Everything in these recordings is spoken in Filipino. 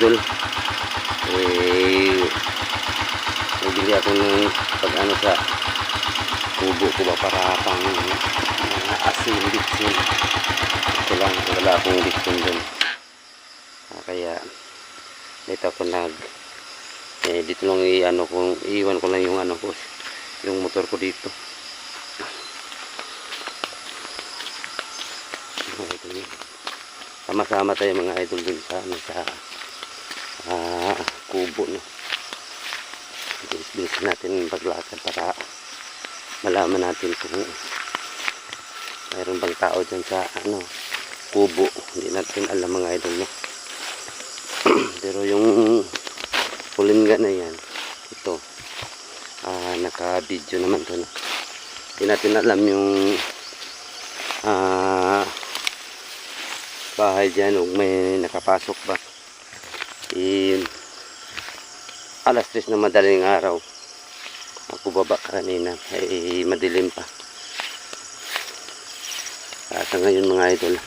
idol. Eh, nabili ako ng pag ano sa kubo ko ba para pang uh, asin bitsin. Ito lang, wala akong bitsin dun. Ah, kaya, dito ako nag eh, dito lang i-ano ko, iiwan ko lang yung ano ko, yung motor ko dito. Mga. Sama-sama tayo mga idol din sa ano sa ah, kubo no. Bilis-bilis natin paglakad para malaman natin kung mayroon bang tao dyan sa ano kubo. Hindi natin alam mga idol no. Pero yung pulinga na yan, ito, ah, naka-video naman to no. Hindi natin alam yung ah, bahay dyan kung may nakapasok ba alas 3 na madaling araw. Ako baba kanina. Ay madilim pa. Sa ngayon mga idol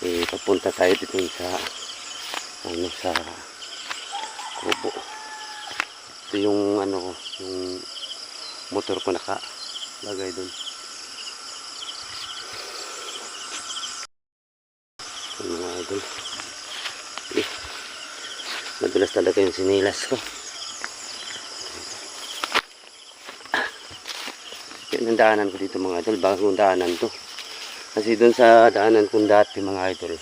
eh, papunta tayo dito sa ano sa kubo ito yung ano yung motor ko naka lagay Yung mga idol. Eh, madulas talaga yung sinilas ko. Yan ang daanan ko dito mga idol. Bagong daanan to. Kasi doon sa daanan kong dati mga idol,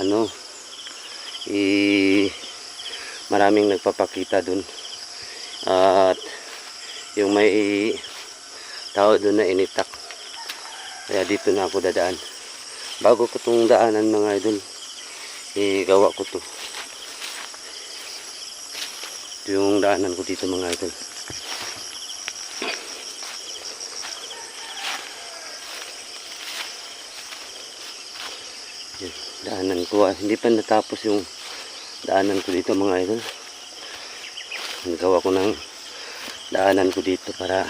ano, eh, maraming nagpapakita doon. At yung may tao doon na initak. Kaya dito na ako dadaan bago ko itong daanan mga idol igawa ko to yung daanan ko dito mga idol Yan, daanan ko ah, hindi pa natapos yung daanan ko dito mga idol nagawa ko ng daanan ko dito para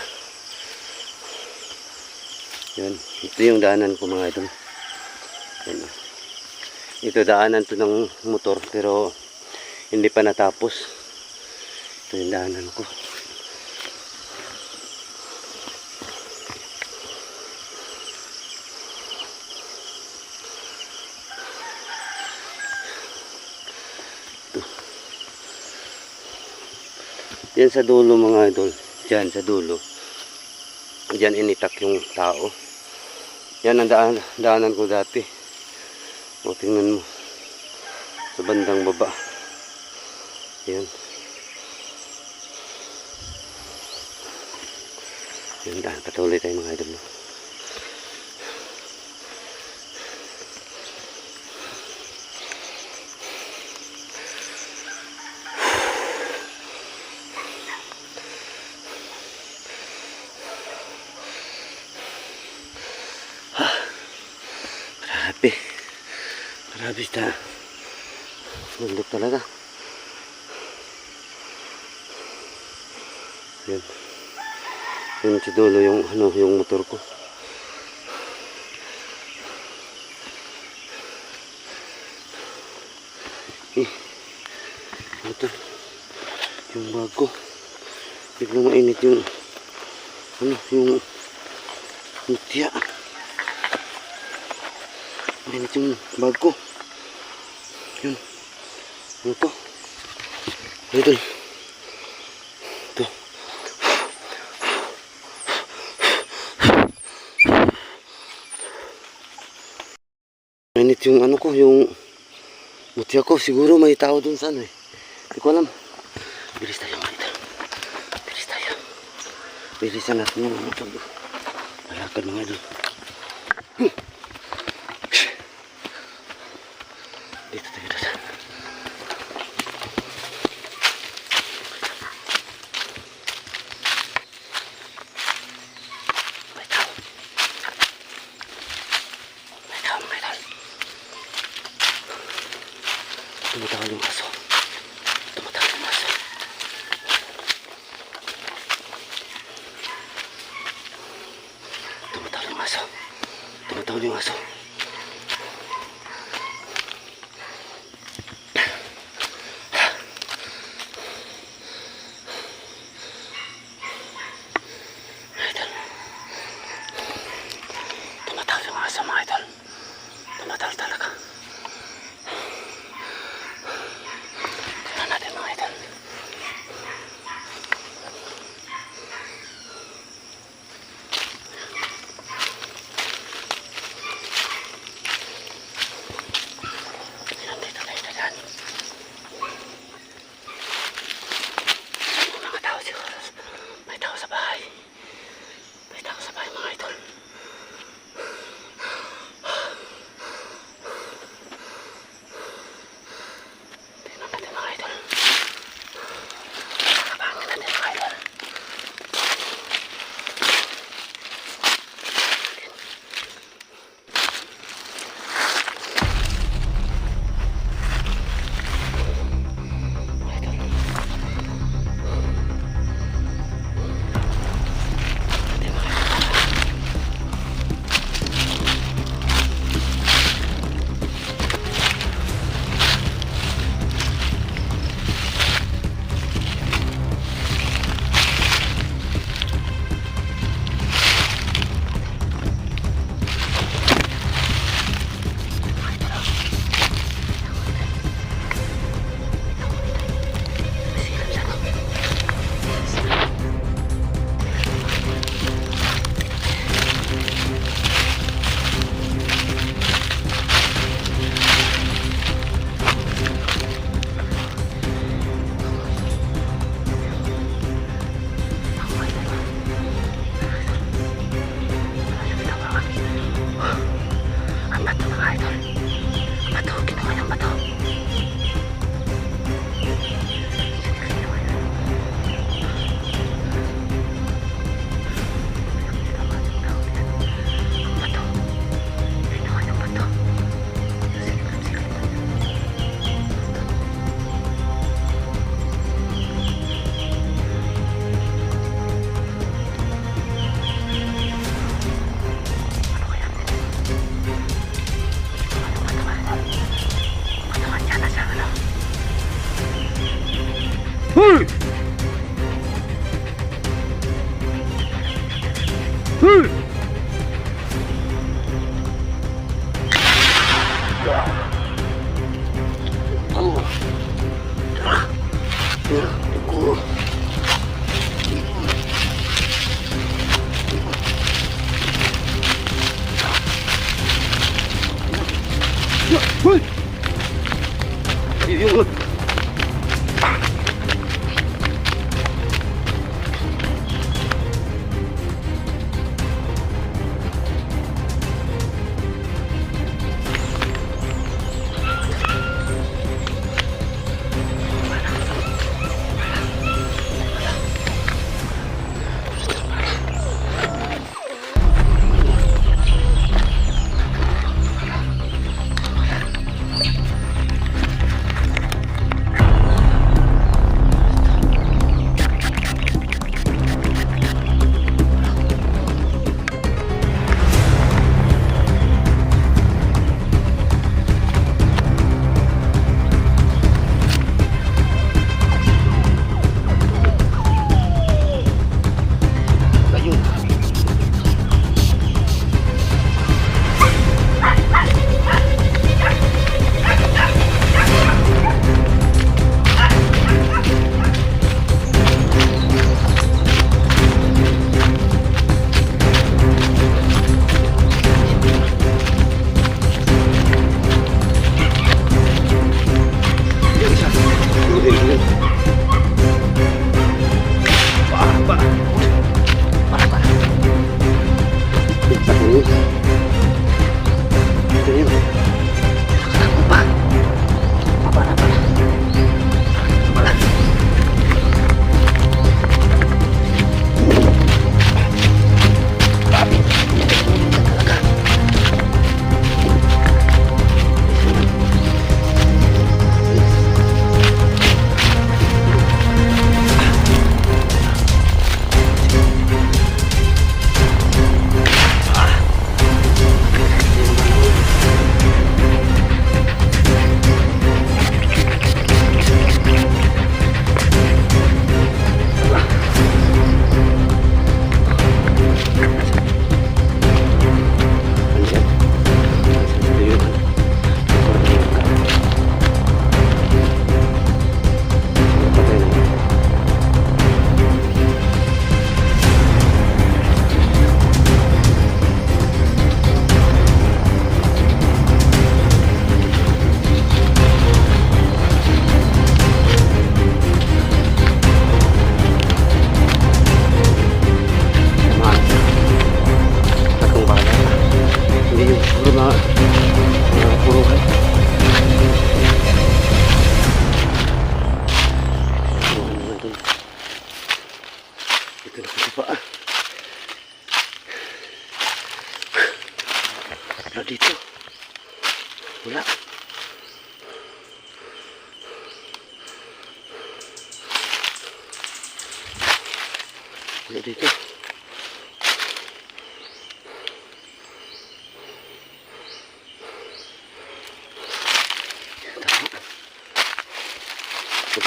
yun ito yung daanan ko mga idol yan. Ito daanan to ng motor pero hindi pa natapos. Ito yung daanan ko. Yan sa dulo mga idol. Diyan sa dulo. Diyan initak yung tao. Yan ang daan, daanan ko dati. O, tingnan mo. Sa bandang baba. Yan. Yan daan. Patuloy tayo mga idol. no? Grabe. Grabe siya. Bundok talaga. Yan. Yun sa dulo yung ano yung motor ko. Eh. Ito. Yung bago. Biglang mainit yung ano yung mutya. Mainit yung bag ko. Yun. Ano to? Ito. Ito. Mainit yung ano ko, yung mutya ko. Siguro may tao dun sana eh. Hindi ko alam. Bilis tayo mga ito. Bilis tayo. Bilisan natin yung motor. Malakad mga idol. Dito tayo dadaan. May tao. May tao, may tao. Tumatawa yung aso. Tumatawa yung aso. Tumatawa yung aso. Tumatawa yung aso. Ой!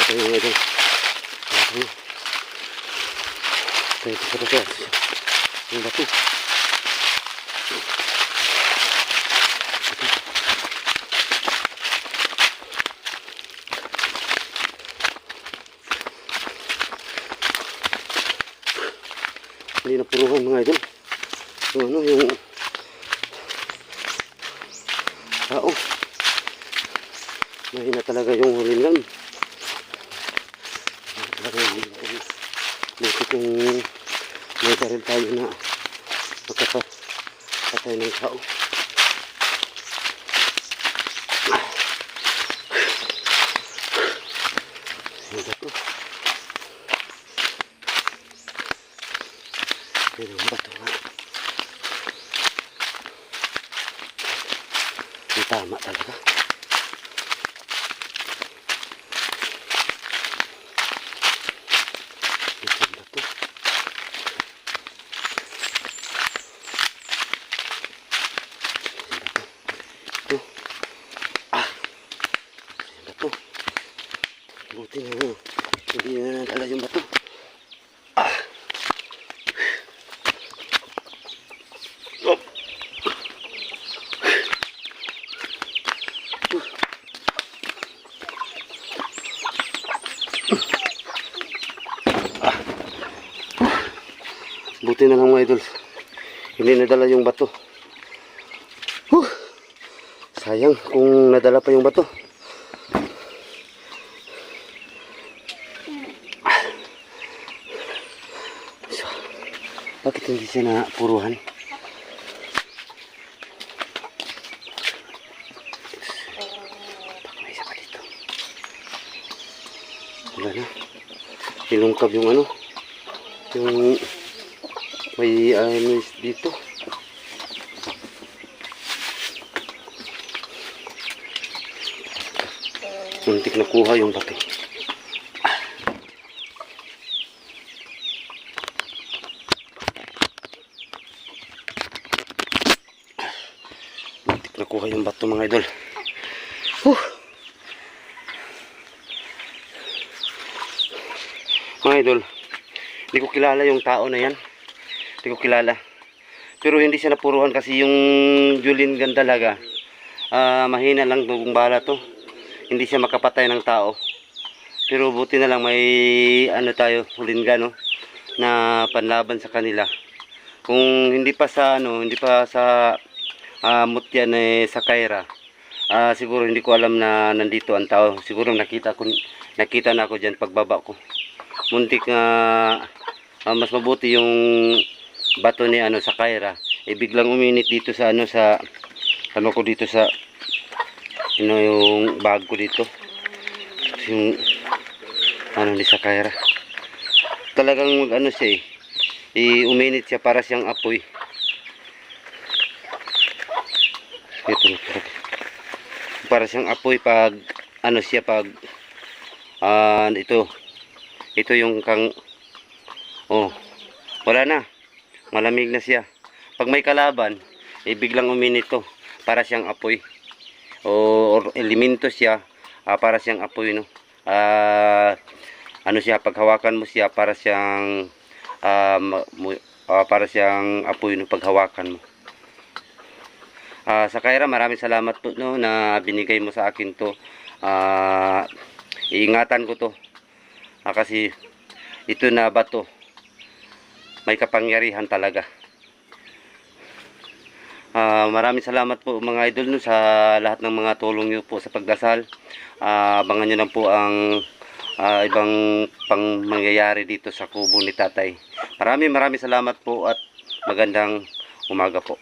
Tayo idol. Punta tayo. Dito sa baba. Yung bato. Hindi na puruhan mga idol. Yung ano, yung tao. Mahina talaga yung huli lang. Mahina talaga yung huli lang. Buti kung may baril tayo na magkapatay ng tao. Yung bato. Yun ang bato nga. Yung tama talaga. Ito ang bato. Ito. Ah. Na. Hindi na nadala yung bato. Ah. Op. Buti na lang mga idol. Hindi nadala yung bato. Huh. Sayang kung nadala pa yung bato. Siya na puruhan? Baka may isa pa dito. Wala na. Nilungkab yung ano. Yung may ano dito. Muntik na kuha yung bato. Muntik na kuha yung bato mga idol. Huh. Mga idol, hindi ko kilala yung tao na yan. Hindi ko kilala. Pero hindi siya napuruhan kasi yung Julin Gandalaga. ah mahina lang kung bala to. Hindi siya makapatay ng tao. Pero buti na lang may ano tayo, hulinga no, na panlaban sa kanila. Kung hindi pa sa ano, hindi pa sa uh, mutyan eh, sa Kaira, ah siguro hindi ko alam na nandito ang tao. Siguro nakita ko nakita na ako diyan pagbaba ko. Muntik na ah, mas mabuti yung bato ni ano sa Kaira. Eh biglang uminit dito sa ano sa ano ko dito sa ano yung bag ko dito. Yung ano ni sa Kaira. Talagang ano siya eh. I uminit siya para siyang apoy. Ito na. Para siyang apoy pag ano siya pag ah ito. Ito yung kang oh wala na. Malamig na siya. Pag may kalaban eh biglang uminit to para siyang apoy. O elemento siya ah, para siyang apoy no? Ah ano siya pag hawakan mo siya para siyang mu- ah, para siyang apoy no? Pag hawakan mo Ah, sa Kaira, maraming salamat po no na binigay mo sa akin to. Ah, iingatan ko to. Ah, kasi ito na bato. May kapangyarihan talaga. Ah, maraming salamat po mga idol no sa lahat ng mga tulong niyo po sa pagdasal. Ah, abangan niyo lang po ang ah, ibang pang mangyayari dito sa kubo ni Tatay. Maraming maraming salamat po at magandang umaga po.